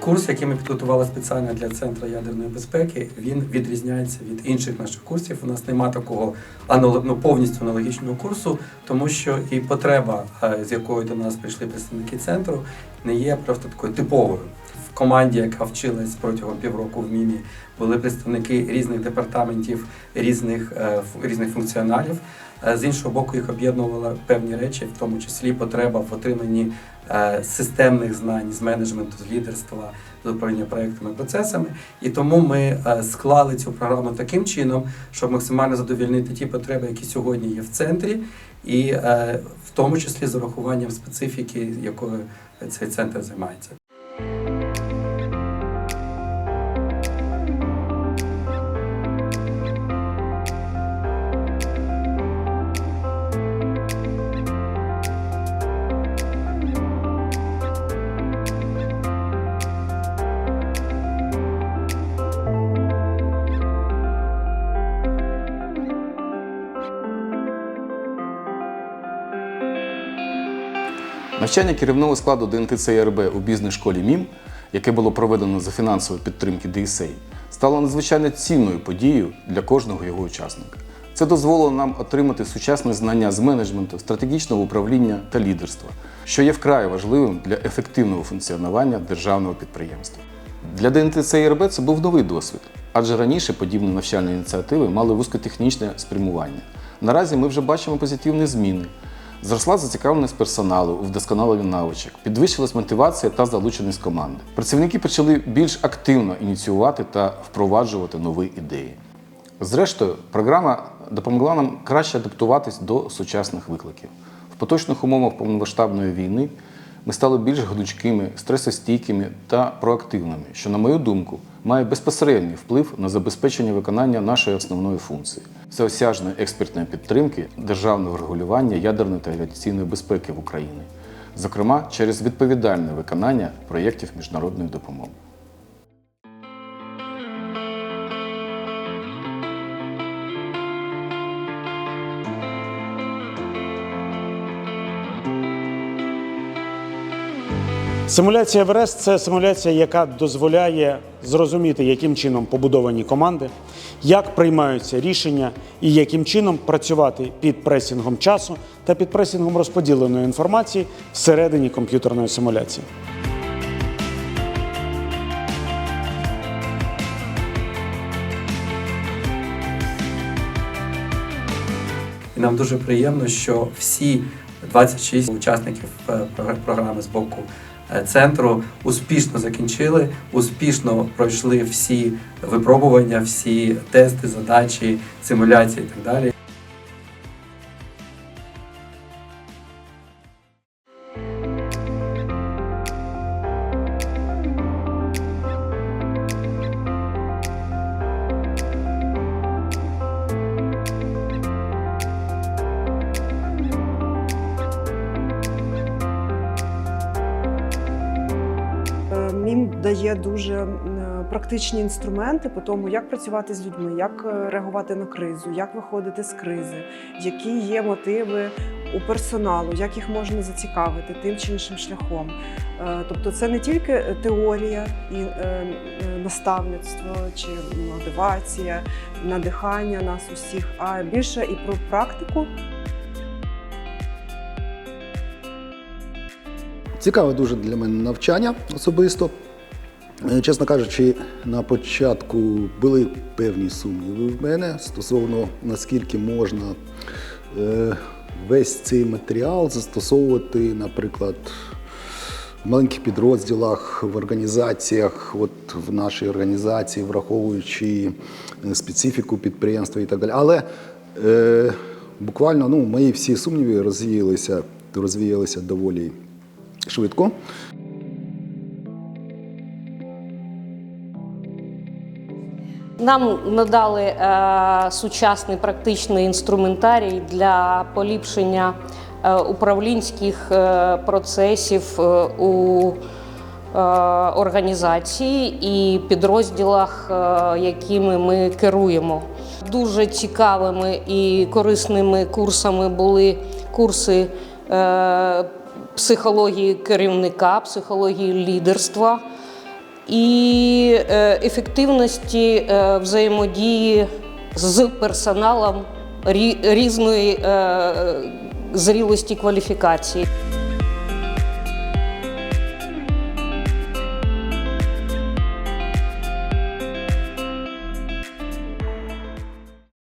Курс, який ми підготували спеціально для центру ядерної безпеки, він відрізняється від інших наших курсів. У нас немає такого ну, повністю аналогічного курсу, тому що і потреба, е, з якою до нас прийшли представники центру, не є просто такою типовою. Команді, яка вчилась протягом півроку в МІМі, були представники різних департаментів, різних, е, різних функціоналів. Е, З іншого боку, їх об'єднували певні речі, в тому числі потреба в отриманні е, системних знань з менеджменту, з лідерства, з управління проектами, процесами. І тому ми склали цю програму таким чином, щоб максимально задовільнити ті потреби, які сьогодні є в центрі, і в тому числі з урахуванням специфіки, якою цей центр займається. Навчання керівного складу ДНТЦ РБ у бізнес-школі МІМ, яке було проведено за фінансової підтримки DSA, стало надзвичайно цінною подією для кожного його учасника. Це дозволило нам отримати сучасне знання з менеджменту, стратегічного управління та лідерства, що є вкрай важливим для ефективного функціонування державного підприємства. Для ДНТЦ РБ це був новий досвід, адже раніше подібні навчальні ініціативи мали вузькотехнічне спрямування. Наразі ми вже бачимо позитивні зміни. Зросла зацікавленість персоналу у вдосконаленні навичок, підвищилась мотивація та залученість команди. Працівники почали більш активно ініціювати та впроваджувати нові ідеї. Зрештою, програма допомогла нам краще адаптуватись до сучасних викликів. В поточних умовах повномасштабної війни ми стали більш гнучкими, стресостійкими та проактивними, що, на мою думку, має безпосередній вплив на забезпечення виконання нашої основної функції всеосяжної експертної підтримки державного регулювання ядерної та радіаційної безпеки в Україні, зокрема через відповідальне виконання проєктів міжнародної допомоги. Симуляція Еверест це симуляція, яка дозволяє зрозуміти, яким чином побудовані команди, як приймаються рішення і яким чином працювати під пресінгом часу та під пресінгом розподіленої інформації всередині комп'ютерної симуляції. Нам дуже приємно, що всі 26 учасників е, програми з боку центру успішно закінчили, успішно пройшли всі випробування, всі тести, задачі, симуляції і так далі. Дає дуже е, практичні інструменти по тому, як працювати з людьми, як е, реагувати на кризу, як виходити з кризи, які є мотиви у персоналу, як їх можна зацікавити тим чи іншим шляхом. Е, Тобто, це не тільки теорія і наставництво чи мотивація, надихання нас усіх, а більше і про практику. Цікаве дуже для мене навчання особисто. Е, Чесно кажучи, на початку були певні сумніви в мене стосовно наскільки можна е, весь цей матеріал застосовувати, наприклад, в маленьких підрозділах, в організаціях, от в нашій організації, враховуючи е, специфіку підприємства і так далі. Але е, буквально ну, мої всі сумніви розвіялися, розвіялися доволі швидко. Нам надали е, сучасний практичний інструментарій для поліпшення е, управлінських е, процесів у організації і підрозділах, якими ми керуємо. Дуже цікавими і корисними курсами були курси психології керівника, психології лідерства. І е, ефективності е, взаємодії з персоналом рі- різної е, зрілості кваліфікації.